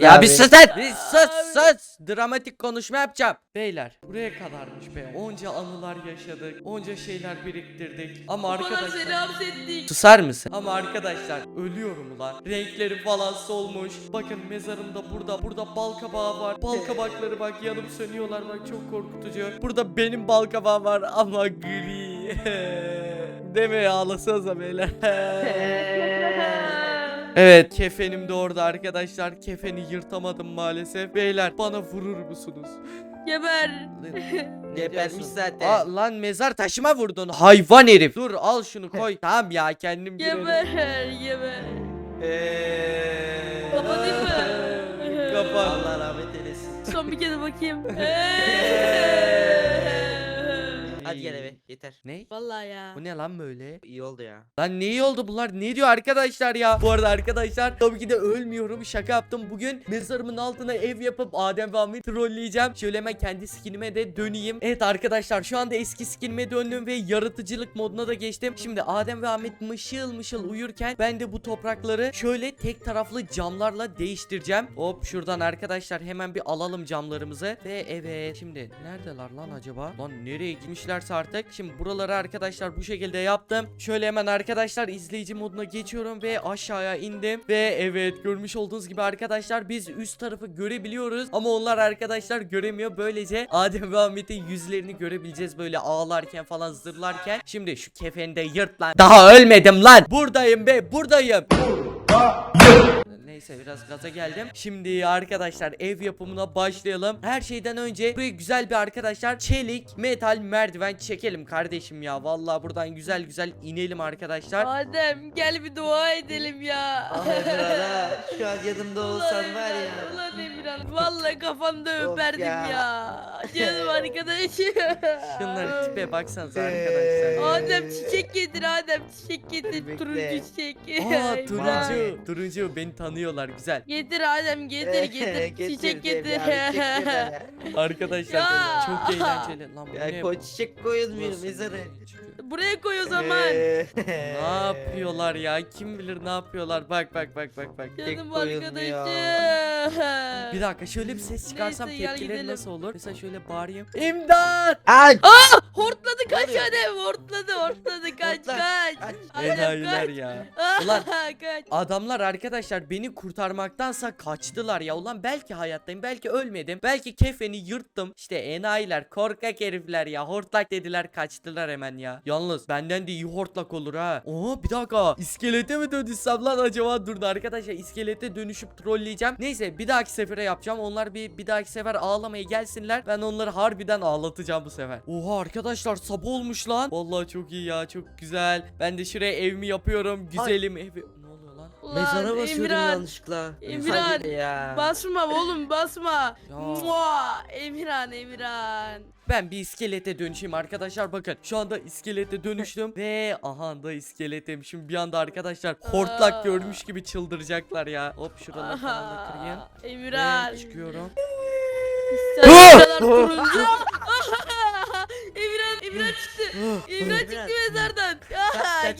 Ya abi. bir sus lan. Bir sus sus. Dramatik konuşma yapacağım. Beyler buraya kadarmış be. Onca anılar yaşadık. Onca şeyler biriktirdik. Ama Bana seni arkadaşlar. hapsettik. Susar mısın? Ama arkadaşlar ölüyorum ulan. Renkleri falan solmuş. Bakın mezarımda burada. Burada bal kabağı var. Bal kabakları bak yanıp sönüyorlar bak çok korkutucu. Burada benim bal kabağı var ama gri. Deme ya ağlasanıza beyler. Evet kefenim de orada arkadaşlar. Kefeni yırtamadım maalesef. Beyler bana vurur musunuz? Geber. Ne Gebermiş zaten. Aa, lan mezar taşıma vurdun hayvan herif. Dur al şunu koy. tamam ya kendim. Geber. Geber. Eee. Kapatayım mı? Kapat. Allah rahmet eylesin. Son bir kere bakayım. Hadi gel eve yeter. Ne? Vallahi ya. Bu ne lan böyle? İyi oldu ya. Lan ne iyi oldu bunlar? Ne diyor arkadaşlar ya? Bu arada arkadaşlar tabii ki de ölmüyorum. Şaka yaptım. Bugün mezarımın altına ev yapıp Adem ve Ahmet'i trolleyeceğim. Şöyle hemen kendi skinime de döneyim. Evet arkadaşlar şu anda eski skinime döndüm ve yaratıcılık moduna da geçtim. Şimdi Adem ve Ahmet mışıl mışıl uyurken ben de bu toprakları şöyle tek taraflı camlarla değiştireceğim. Hop şuradan arkadaşlar hemen bir alalım camlarımızı. Ve evet şimdi neredeler lan acaba? Lan nereye gitmişlerse artık. Şimdi buraları arkadaşlar bu şekilde yaptım. Şöyle hemen arkadaşlar izleyici moduna geçiyorum ve aşağıya indim. Ve evet görmüş olduğunuz gibi arkadaşlar biz üst tarafı görebiliyoruz. Ama onlar arkadaşlar göremiyor. Böylece Adem ve Ahmet'in yüzlerini görebileceğiz böyle ağlarken falan zırlarken. Şimdi şu kefeni de yırt lan. Daha ölmedim lan. Buradayım be buradayım. Neyse biraz gaza geldim. Şimdi arkadaşlar ev yapımına başlayalım. Her şeyden önce buraya güzel bir arkadaşlar çelik metal merdiven çekelim kardeşim ya. Vallahi buradan güzel güzel inelim arkadaşlar. Adem gel bir dua edelim ya. Ah Emirhan'a şu an yanımda olsan var Emirhan, ya. Ulan Emirhan. Vallahi kafamda Of öperdim ya. ya. Canım arkadaşım. Şunları tipe baksanıza arkadaşlar. Adem çiçek getir Adem çiçek getir Bekle. turuncu çiçek. Aa Emirhan. turuncu. Turuncu beni tanıyorlar güzel. Getir Adem getir getir çiçek getir. Arkadaşlar Ya. çok eğlenceli. Lan bu Ya koy çiçek koyulmuyor Burası mezarı. nereye çıkıyor? Buraya koy o zaman. Ne yapıyorlar ya? Kim bilir ne yapıyorlar? Bak bak bak bak bak. Canım koyulmuyor. arkadaşım. Bir dakika şöyle bir ses çıkarsam Neyse, gel tepkileri gidelim. nasıl olur? Mesela şöyle bağırayım. İmdat! Ay! Hortladı kaç oluyor? Adem hortladı hortladı kaç kaç. kaç. Adem Enayiler kaç. ya. Ulan- kaç. Adamlar arkadaşlar beni kurtarmaktansa kaçtılar ya. Ulan belki hayattayım, belki ölmedim. Belki kefeni yırttım. İşte enayiler, korkak herifler ya. Hortlak dediler, kaçtılar hemen ya. Yalnız benden de iyi hortlak olur ha. Oo bir dakika. İskelete mi dönüşsem lan acaba? Durdu arkadaşlar. iskelete dönüşüp trolleyeceğim. Neyse bir dahaki sefere yapacağım. Onlar bir bir dahaki sefer ağlamaya gelsinler. Ben onları harbiden ağlatacağım bu sefer. Oha arkadaşlar sabah olmuş lan. Vallahi çok iyi ya. Çok güzel. Ben de şuraya evimi yapıyorum. Güzelim evi. Ulan Mezara basıyordum Emirhan. yanlışlıkla. Emirhan, Hadi ya. Basma oğlum basma. Mua, Emirhan Emirhan. Ben bir iskelete dönüşeyim arkadaşlar bakın şu anda iskelete dönüştüm ve aha da iskeletim şimdi bir anda arkadaşlar hortlak görmüş gibi çıldıracaklar ya hop şuraları falan da kırayım Emirhan. ve çıkıyorum Ah! kadar turuncu. Emirhan, Emirhan çıktı. Emirhan çıktı Emirhan.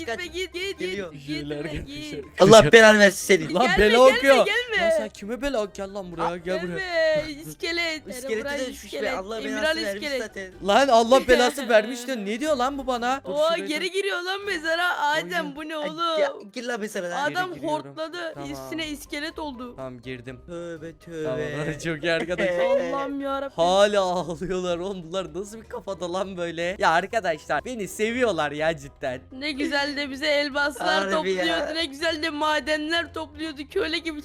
Kaç, gitme git git Geliyor. git. Gitme. Allah belanı versin seni. lan Gelme, bela gelme, okuyor gelme. Sen kime bela gel lan buraya gel buraya Gelme iskelet. İskeleti de düşmüş be. iskelet. Allah Emirhan belasını vermiş iskelet. zaten. lan Allah belası vermiş diyor ne diyor lan bu bana Dur Oo şuraya geri dur. giriyor lan mezara. Adem bu ne Ay, oğlum? ya, Gir lan mezara lan. Adam giriyorum. hortladı. Tamam. Üstüne iskelet oldu. tamam girdim Tövbe tamam tövbe. çok iyi arkadaşlar Allah'ım yarabbim. Hala ağlıyorlar oğlum bunlar nasıl bir kafada lan böyle Ya arkadaşlar beni seviyorlar ya cidden Ne güzel de bize elmaslar Harbi topluyordu. ya. Ne güzel de madenler topluyordu. Köle gibi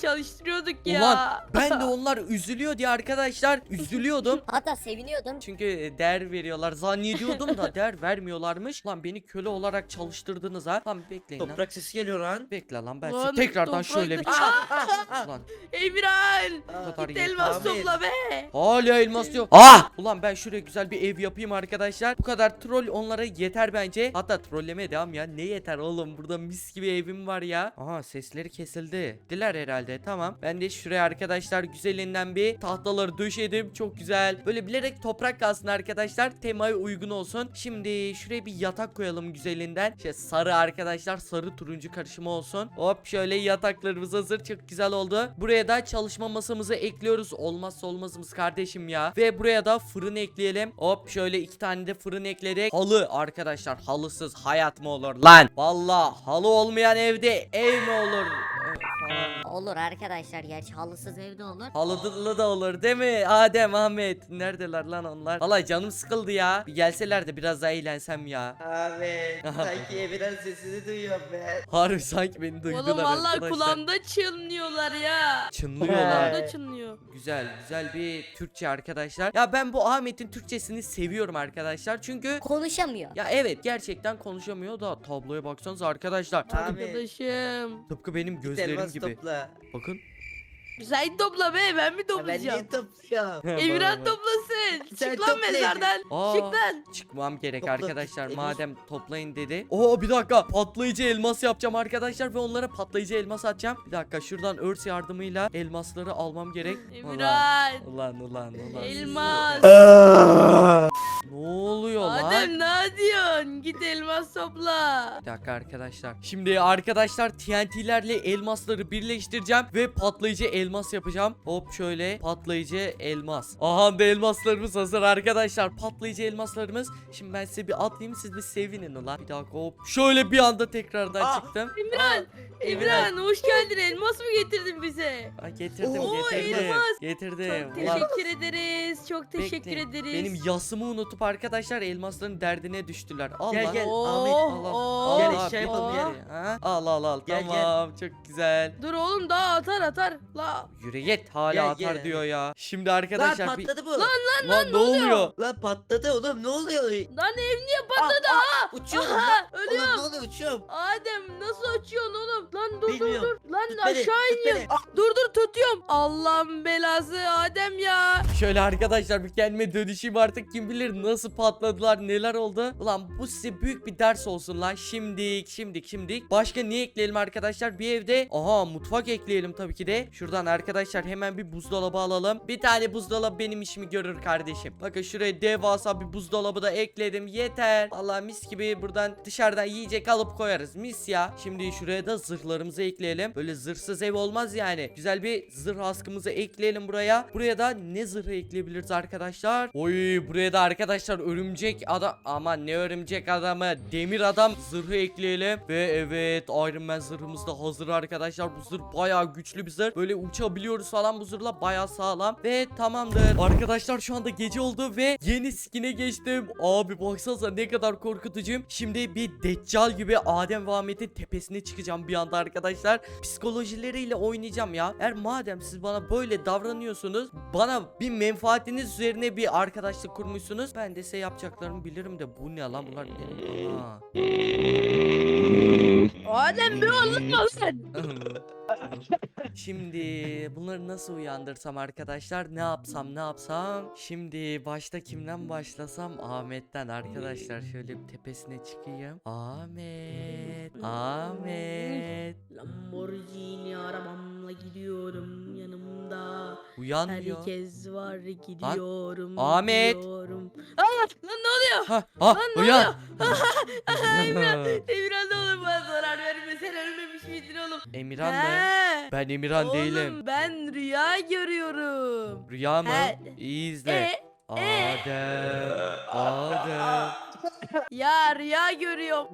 çalıştırıyorduk ya. Ulan ben de onlar üzülüyor diye arkadaşlar üzülüyordum. Hatta seviniyordum. Çünkü e, değer veriyorlar zannediyordum da değer vermiyorlarmış. Lan beni köle olarak çalıştırdınız ha. Lan bekleyin lan. Toprak sesi geliyor lan. Bekle lan ben Lan size tekrardan toprak- şöyle bir Ah, Lan Emirhan. kadar Git yeter. elmas Ahmet. topla be. Hala elmas yok. Ah! Ulan ben şuraya güzel bir ev yapayım arkadaşlar. Bu kadar troll onlara yeter bence. Hatta trollemeye devam ya. Ne yeter oğlum? Burada mis gibi evim var ya. Aha sesleri kesildi. Diler herhalde. Tamam. Tamam. Ben de şuraya arkadaşlar güzelinden bir tahtaları döşedim. Çok güzel. Böyle bilerek toprak kalsın arkadaşlar. Temaya uygun olsun. Şimdi şuraya bir yatak koyalım güzelinden. İşte sarı arkadaşlar. Sarı turuncu karışımı olsun. Hop şöyle yataklarımız hazır. Çok güzel oldu. Buraya da çalışma masamızı ekliyoruz. Olmazsa olmazımız kardeşim ya. Ve buraya da fırın ekleyelim. Hop şöyle iki tane de fırın ekledik. Halı arkadaşlar. Halısız hayat mı olur lan? Valla halı olmayan evde ev mi olur? Ee. Olur arkadaşlar gerçi halısız evde olur. Halılı da olur değil mi? Adem, Ahmet. Neredeler lan onlar? Valla canım sıkıldı ya. Bir gelseler de biraz daha eğlensem ya. Abi sanki Emirhan sesini duyuyorum ben. Harbi sanki beni duydular Oğlum vallahi arkadaşlar. kulağımda çınlıyorlar ya. Çınlıyorlar. Kulağımda çınlıyor. Güzel güzel bir Türkçe arkadaşlar. Ya ben bu Ahmet'in Türkçesini seviyorum arkadaşlar. Çünkü Konuşamıyor. ya evet gerçekten konuşamıyor da tabloya baksanıza arkadaşlar. Abi Arkadaşım. Tıpkı benim gözlerim elmas gibi. topla. Bakın. Sen topla be ben mi Ya ben toplayacağım? niye topluyorum? Emirhan Bak, toplasın. Sen Çık lan topla mezardan. Aa. Çık lan. Çıkmam gerek Topla, arkadaşlar elmas- madem toplayın dedi. Oo bir dakika patlayıcı elmas yapacağım arkadaşlar ve onlara patlayıcı elmas atacağım. Bir dakika şuradan örs yardımıyla elmasları almam gerek. Ulan Emirhan. ulan ulan. ulan. Elmas. Ne oluyor lan? Adem ne diyorsun? Git elmas topla. Bir dakika arkadaşlar. Şimdi arkadaşlar TNT'lerle elmasları birleştireceğim ve patlayıcı elmas yapacağım. Hop şöyle patlayıcı elmas. Aha da elmaslarımız hazır arkadaşlar. Patlayıcı elmaslarımız. Şimdi ben size bir atlayayım siz bir sevinin ulan. Bir dakika hop. Şöyle bir anda tekrardan Aa. çıktım. Emirhan. Emirhan hoş geldin. Elmas mı getirdin bize? Aa, getirdim Oo, getirdim. elmas. Getirdim. Çok Ulan, teşekkür ederiz. Çok teşekkür bekleyin. ederiz. Benim yasımı unutup arkadaşlar elmasların derdine düştüler. Al Gel, lan. gel. Oh, Ahmet, Al al. oh, Al, Gel al, eşya bir- yapalım oh. gel. Ha? Al al al. Gel, gel. tamam çok güzel. Dur oğlum daha atar atar. La. Yürü git hala Gel, atar gel. diyor ya. Şimdi Lan arkadaşlar bir... patladı bu. Lan, ne oluyor? Lan patladı oğlum ne oluyor? Lan ev niye patladı? Aa, aa, uçuyorum lan. Aha, Oğlum ölüyorum. ne oluyor uçuyorum. Adem nasıl açıyorsun oğlum? Lan dur Bilmiyorum. dur dur. Lan Tut beni, aşağı tut iniyorum. beni. Dur dur tutuyorum. Allah'ın belası Adem ya. Şöyle arkadaşlar bir kendime dönüşeyim artık kim bilir nasıl patladılar neler oldu. Ulan bu size büyük bir ders olsun lan. Şimdik şimdik şimdik. Başka ne ekleyelim arkadaşlar? Bir evde aha mutfak ekleyelim tabii ki de. Şuradan arkadaşlar hemen bir buzdolabı alalım. Bir tane buzdolabı benim işimi görür kardeşim. Bakın şuraya devasa bir buzdolabı da ekledim. Yeter. Vallahi mis gibi buradan dışarıdan yiyecek alıp koyarız. Mis ya. Şimdi şuraya da zırhlarımızı ekleyelim. Böyle zırhsız ev olmaz yani. Güzel bir zırh askımızı ekleyelim buraya. Buraya da ne zırhı ekleyebiliriz arkadaşlar? Oy buraya da arkadaşlar örümcek adam aman ne örümcek adamı demir adam zırhı ekleyelim. Ve evet Iron Man zırhımız da hazır arkadaşlar. Bu zırh bayağı güçlü bir zırh. Böyle uçabiliyoruz falan bu zırhla bayağı sağlam. Ve tamamdır. Arkadaşlar şu anda gece oldu ve yeni skine geçtim. Abi baksanıza ne kadar korkutucuyum. Şimdi bir deccal gibi Adem ve Ahmet'in tepesine çıkacağım bir anda arkadaşlar. Psikolojileriyle oynayacağım ya. Eğer madem siz bana böyle davranıyorsunuz bana bir menfaatiniz üzerine bir arkadaşlık kurmuşsunuz. Ben de size yapacaklarımı bilirim de bu ne lan bunlar benim. Aa. Adem bir oğlum sen. Şimdi bunları nasıl uyandırsam arkadaşlar ne yapsam ne yapsam Şimdi başta kimden başlasam Ahmet'ten arkadaşlar şöyle bir tepesine çıkayım Ahmet Ahmet Lamborghini arabamla gidiyorum yanımda. Uyanmıyor Herkes var gidiyorum. Ahmet. gidiyorum. Aa, lan ne oluyor? Ha, ha ne uyan Emirhan, Emirhan ne olur bana zarar verme sen ölmemiş miydin oğlum? Emirhan mı? Ben Emirhan Oğlum, değilim ben rüya görüyorum. Rüya mı? He. İyi izle E, Adem Adem ya rüya görüyorum.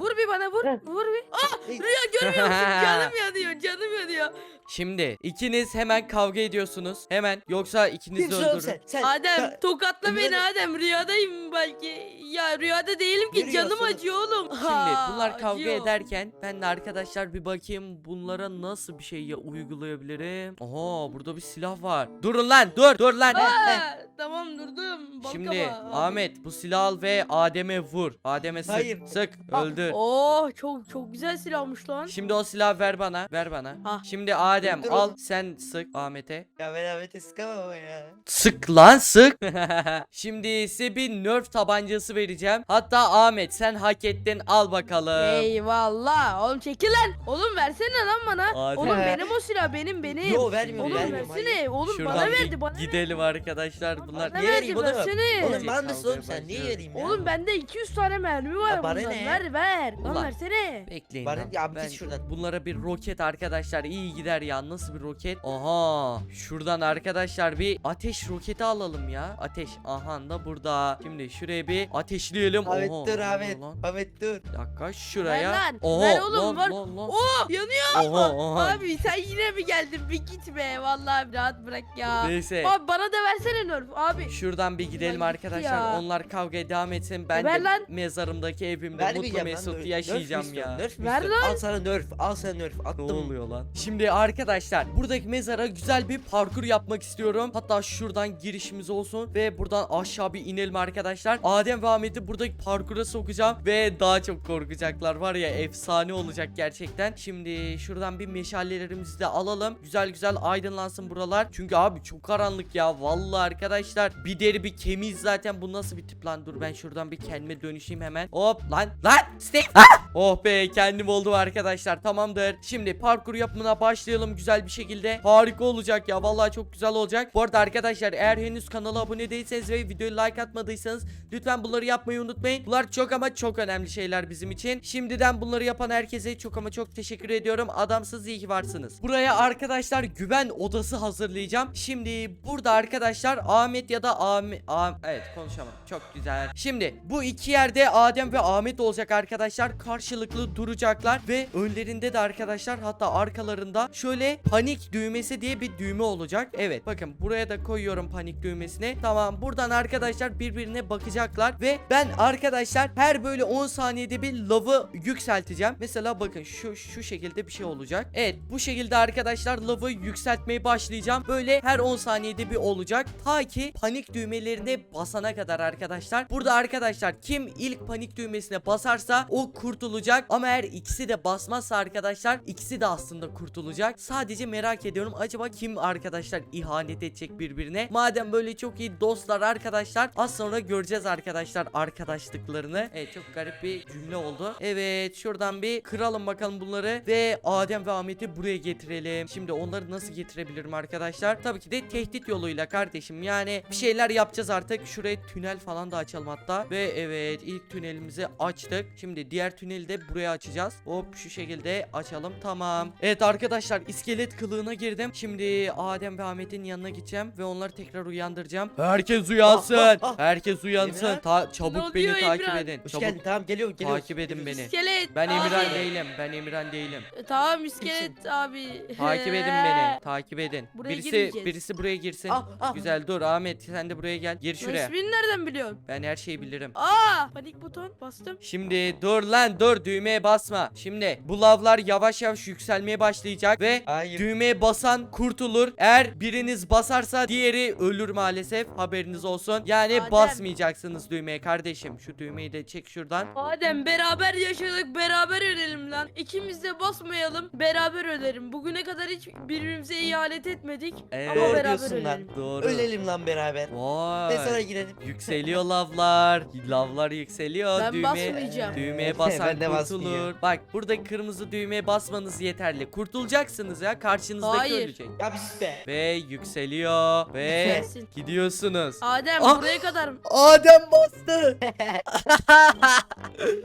vur bir bana vur. Vur bir. Ah rüya görmüyor musun? Canım yanıyor canım yanıyor. Şimdi ikiniz hemen kavga ediyorsunuz Hemen yoksa ikinizi Kimsin oğlum öldürürüm sen? Sen. Adem tokatla beni Adem rüyadayım belki. Ya rüyada değilim ki canım acıyor oğlum. Şimdi Ha, bunlar kavga acıyor. ederken ben de arkadaşlar bir bakayım bunlara nasıl bir şey ya uygulayabilirim. Aha burada bir silah var. Durun lan dur dur lan. Aa, tamam durdum. Bal Şimdi kabağı. Ahmet bu silah al ve Adem'e vur. Adem'e sık Hayır. sık öldür. Oh çok çok güzel silahmış lan. Şimdi o silahı ver bana. Ver bana. Ah. Şimdi Adem Dur al oğlum. sen sık Ahmet'e. Ya ben Ahmet'e sıkamam ama ya. Sık lan sık. Şimdi size bir nerf tabancası vereceğim. Hatta Ahmet sen hak ettin al bakalım. Eyvallah. Oğlum çekil lan. Oğlum versene lan bana. Hadi. Oğlum benim o silah benim benim. Yo vermiyorum Oğlum vermiyorum. versene. Oğlum Şuradan bana bir verdi bana. gidelim arkadaşlar. Bunlar Bana Niye verdi vereyim oğlum? versene. Oğlum ben de soğum sen niye vereyim ya? Oğlum bende 200 tane mermi var Ya bana bundan. ne? Ver ver. Lan Ulan. versene. Bekleyin Bana- lan. ya bir git şuradan. Bunlara bir roket arkadaşlar iyi gider ya. Nasıl bir roket? Aha. Şuradan arkadaşlar bir ateş roketi alalım ya. Ateş. Aha da burada. Şimdi şuraya bir ateşleyelim. Ahmet Oha, dur ne Ahmet. lan? Ahmet dur. Bir dakika şuraya. Ver lan, Oha, ver oğlum, lan, ver. lan, lan. Oh yanıyor. Oha oha. Abi sen yine mi geldin? Bir git be. Vallahi rahat bırak ya. Neyse. Abi bana da versene Nerf abi. Şuradan bir gidelim gitti arkadaşlar. ya. Onlar kavgaya devam etsin. Ben Ver de lan. mezarımdaki evimde mutlu lan. mesut yaşayacağım ya. Nerf Ver istiyorsun? Al sana nerf. Al sana nerf. Ne Attım. oluyor lan? Şimdi arkadaşlar buradaki mezara güzel bir parkur yapmak istiyorum. Hatta şuradan girişimiz olsun ve buradan aşağı bir inelim arkadaşlar. Adem ve Ahmet'i buradaki parkura sokacağım ve daha çok korkacaklar var ya efsane olacak gerçekten. Şimdi şuradan bir meşalelerimizi de alalım. Güzel güzel aydınlansın buralar. Çünkü abi çok karanlık ya. Vallahi arkadaşlar bir deri bir kemiğiz zaten. Bu nasıl bir tip lan? Dur ben şuradan bir kendime dönüşeyim hemen. Hop lan lan Steve. Oh be kendim oldum arkadaşlar tamamdır. Şimdi parkur yapımına başlayalım güzel bir şekilde. Harika olacak ya vallahi çok güzel olacak. Bu arada arkadaşlar eğer henüz kanala abone değilseniz ve videoyu like atmadıysanız lütfen bunları yapmayı unutmayın. Bunlar çok ama çok önemli şeyler bizim için. Şimdiden bunları yapan herkese çok ama çok teşekkür ediyorum. Adamsız iyi ki varsınız. Buraya arkadaşlar güven odası hazırlayacağım. Şimdi burada arkadaşlar Ahmet ya da Ahmet... evet konuşamam. Çok güzel. Şimdi bu iki yerde Adem ve Ahmet olacak arkadaşlar. Karşılıklı duracaklar ve önlerinde de arkadaşlar hatta arkalarında şöyle panik düğmesi diye bir düğme olacak. Evet bakın buraya da koyuyorum panik düğmesini. Tamam buradan arkadaşlar birbirine bakacaklar ve ben arkadaşlar her böyle 10 saniyede bir lavı yükselteceğim. Mesela bakın şu şu şekilde bir şey olacak. Evet bu şekilde arkadaşlar lavı yükseltmeye başlayacağım. Böyle her 10 saniyede bir olacak. Ta ki panik düğmelerine basana kadar arkadaşlar. Burada arkadaşlar kim ilk panik düğmesine basarsa o kurtulacak. Ama eğer ikisi de basmazsa arkadaşlar ikisi de aslında kurtulacak. Sadece merak ediyorum acaba kim arkadaşlar ihanet edecek birbirine. Madem böyle çok iyi dostlar arkadaşlar az sonra göreceğiz arkadaşlar arkadaşlıklarını. Evet çok garip bir cümle oldu. Evet şuradan bir kıralım bakalım bunları ve Adem ve Ahmet'i buraya getirelim. Şimdi onları nasıl getirebilirim arkadaşlar? Tabii ki de tehdit yoluyla kardeşim. Yani bir şeyler yapacağız artık. Şuraya tünel falan da açalım hatta. Ve evet ilk tünelimizi açtık. Şimdi diğer tüneli de buraya açacağız. Hop şu şekilde açalım. Tamam. Evet arkadaşlar iskelet kılığına girdim. Şimdi Adem ve Ahmet'in yanına gideceğim ve onları tekrar uyandıracağım. Herkes uyansın. Ah, ah, ah. Herkes uyansın. Ta- Ne çabuk oluyor beni takip Emirhan? edin. Hoş Çabuk geldin tamam geliyorum geliyorum. takip edin beni. İskelet. Ben abi. Emirhan değilim. Ben Emirhan değilim. E, Tamam iskelet abi. Takip edin beni. Takip edin. Buraya birisi girmeyeceğiz. birisi buraya girsin. Ah, ah. Güzel dur Ahmet sen de buraya gel. Gir şuraya. İsmini nereden biliyorsun? Ben her şeyi bilirim. Aa panik buton bastım. Şimdi dur lan dur düğmeye basma. Şimdi bu lavlar yavaş yavaş yükselmeye başlayacak ve Hayır. düğmeye basan kurtulur. Eğer biriniz basarsa diğeri ölür maalesef. Haberiniz olsun. Yani Adem. basmayacaksınız düğmeye kardeşim. Şu düğmeyi de çek şuradan. Adem beraber yaşadık beraber ölelim lan. İkimiz de basmayalım beraber ölerim. Bugüne kadar hiç birbirimize ihanet etmedik. Evet. Ama Doğru beraber diyorsun lan. ölelim. Doğru. Ölelim lan beraber. Vay. Mezara girelim. Yükseliyor lavlar. Lavlar yükseliyor. Ben Düğme, basmayacağım. düğmeye basan Ben de kurtulur. basmayacağım. Bak burada kırmızı düğmeye basmanız yeterli. Kurtulacaksınız ya. Karşınızdaki Hayır. ölecek. Ya bir sus be. Ve yükseliyor. Ve Gelsin. gidiyorsunuz. Adem Ah! buraya kadar mı? Adem bastı.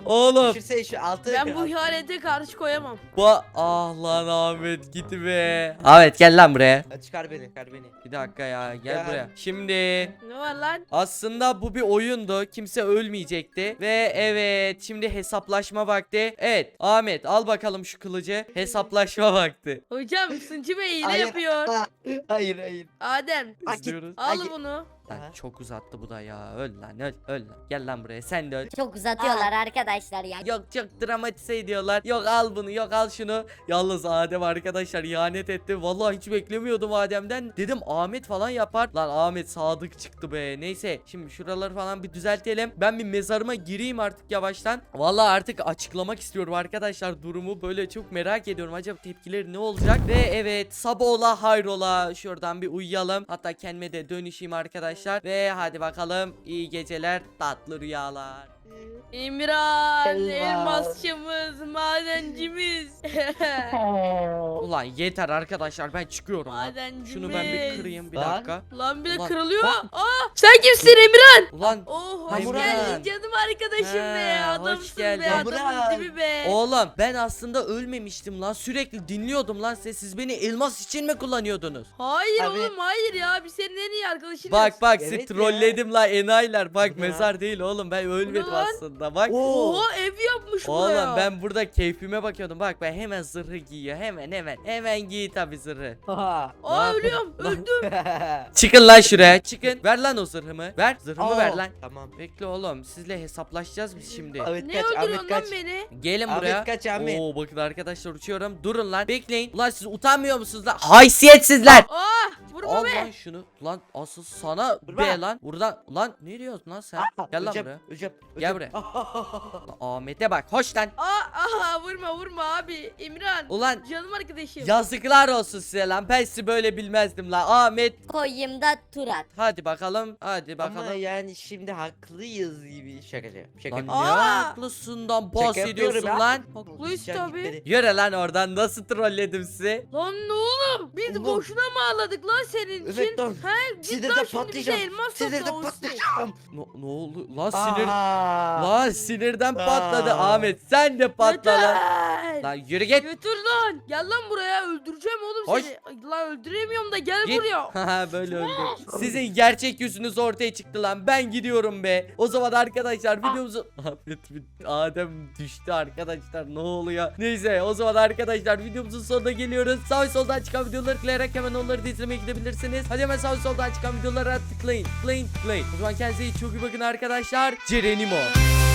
Oğlum. Düşürsene şu altı. Ben bu ihanete karşı koyamam. Ba ah lan Ahmet git be. Ahmet gel lan buraya. Ha, Çıkar beni çıkar beni. Bir dakika ya gel Gel. buraya. Şimdi Ne var lan? Aslında bu bir oyundu. Kimse ölmeyecekti. Ve evet şimdi hesaplaşma vakti. Evet Ahmet al bakalım şu kılıcı. Hesaplaşma vakti. Hocam Sıncı Bey hile Hayır. yapıyor. Ha, Hayır hayır. Adem Bak git. İzliyoruz. al Ay, bunu. Lan Aha. çok uzattı bu da ya. Öl lan öl öl lan. Gel lan buraya sen de öl. Çok uzatıyorlar arkadaşlar ya. Yok çok dramatize ediyorlar. Yok al bunu yok al şunu. Yalnız Adem arkadaşlar ihanet etti. Vallahi hiç beklemiyordum Adem'den. Dedim Ahmet falan yapar. Lan Ahmet sadık çıktı be. Neyse şimdi şuraları falan bir düzeltelim. Ben bir mezarıma gireyim artık yavaştan. Vallahi artık açıklamak istiyorum arkadaşlar durumu. Böyle çok merak ediyorum. Acaba tepkileri ne olacak? Ve evet sabah ola hayrola. Şuradan bir uyuyalım. Hatta kendime de dönüşeyim arkadaşlar. Ve hadi bakalım iyi geceler tatlı rüyalar. İmran, Elmas. elmasçımız, madencimiz. Ulan yeter arkadaşlar ben çıkıyorum lan. madencimiz. Şunu ben bir kırayım bir Lan. dakika. Lan bir de Ulan. kırılıyor. Lan. Aa, sen kimsin Emirhan? Ulan Oh hoş Haymuran. geldin canım arkadaşım be. He, hoş Adamsın geldin. be adamın Haymuran. dibi be. oğlum ben aslında ölmemiştim lan. Sürekli dinliyordum lan siz. Siz beni elmas için mi kullanıyordunuz? Hayır Abi. oğlum hayır ya. Biz senin en iyi arkadaşınız. Bak bak Evet sizi ya. trolledim la enayiler. Bak Ya. mezar değil oğlum ben ölmedim lan? Aslında. Bak. Oo. Oha ev yapmış Oğlum buraya. ben burada keyfime bakıyordum. Bak ben hemen zırhı giyiyor. Hemen hemen. Hemen giy tabi zırhı. Ha. Aa ölüyorum. Öldüm. Çıkın lan şuraya. Çıkın. Ver lan o zırhımı. Ver. Zırhımı ver lan. Tamam. Bekle oğlum. Sizle hesaplaşacağız biz şimdi. Ahmet ne kaç, Ahmet öldürüyorsun lan kaç. beni? Gelin Ahmet buraya. kaç, Ahmet. Oo bakın arkadaşlar uçuyorum. Durun lan. Bekleyin. Ulan siz utanmıyor musunuz lan? Haysiyetsizler. Aa vurma Al be. lan şunu. Lan asıl sana Vurma. be lan. Buradan lan ne diyorsun lan sen? Gel lan buraya. öleceğim, Gel. Lan Ahmet'e bak. Hoş lan. Aa aha vurma vurma abi. İmran. Ulan Canım arkadaşım. yazıklar olsun size lan. Ben sizi böyle bilmezdim lan. Ahmet. Koyayım da tur at. Hadi bakalım. Hadi Ama bakalım. yani şimdi haklıyız gibi şakacı. Şaka Lan yapıyorum. ne Aa! haklısından bahsediyorsun yapıyorum lan? Haklıyız Can tabi. gitmedi. Yürü lan oradan. Nasıl trolledim sizi? Lan ne oğlum? Biz Oğlum. boşuna mı ağladık lan senin için? Evet lan. He git Sinirden lan şimdi bize patlayacağım. elmas Sinirden topla olsun. patlayacağım. Ne, ne oldu? Lan sinir. Aa. Lan sinirden patladı Aa. Ahmet. Sen de patla lan. Yeter. Lan yürü git. Götür lan. Gel lan buraya öldüreceğim oğlum Hoş. seni. Ay, Lan öldüremiyorum da gel Git. buraya. Haha böyle öldü. Sizin gerçek yüzünüz ortaya çıktı lan. Ben gidiyorum be. O zaman arkadaşlar videomuzu Ahmet bir- Adem düştü arkadaşlar. Ne oluyor? Neyse o zaman arkadaşlar videomuzun sonuna geliyoruz. Sağ ve soldan çıkan videoları tıklayarak hemen onları da izlemeye gidebilirsiniz. Hadi hemen sağ soldan çıkan videolara tıklayın. Tıklayın tıklayın. O zaman kendinize iyi çok iyi bakın arkadaşlar. Cerenimo.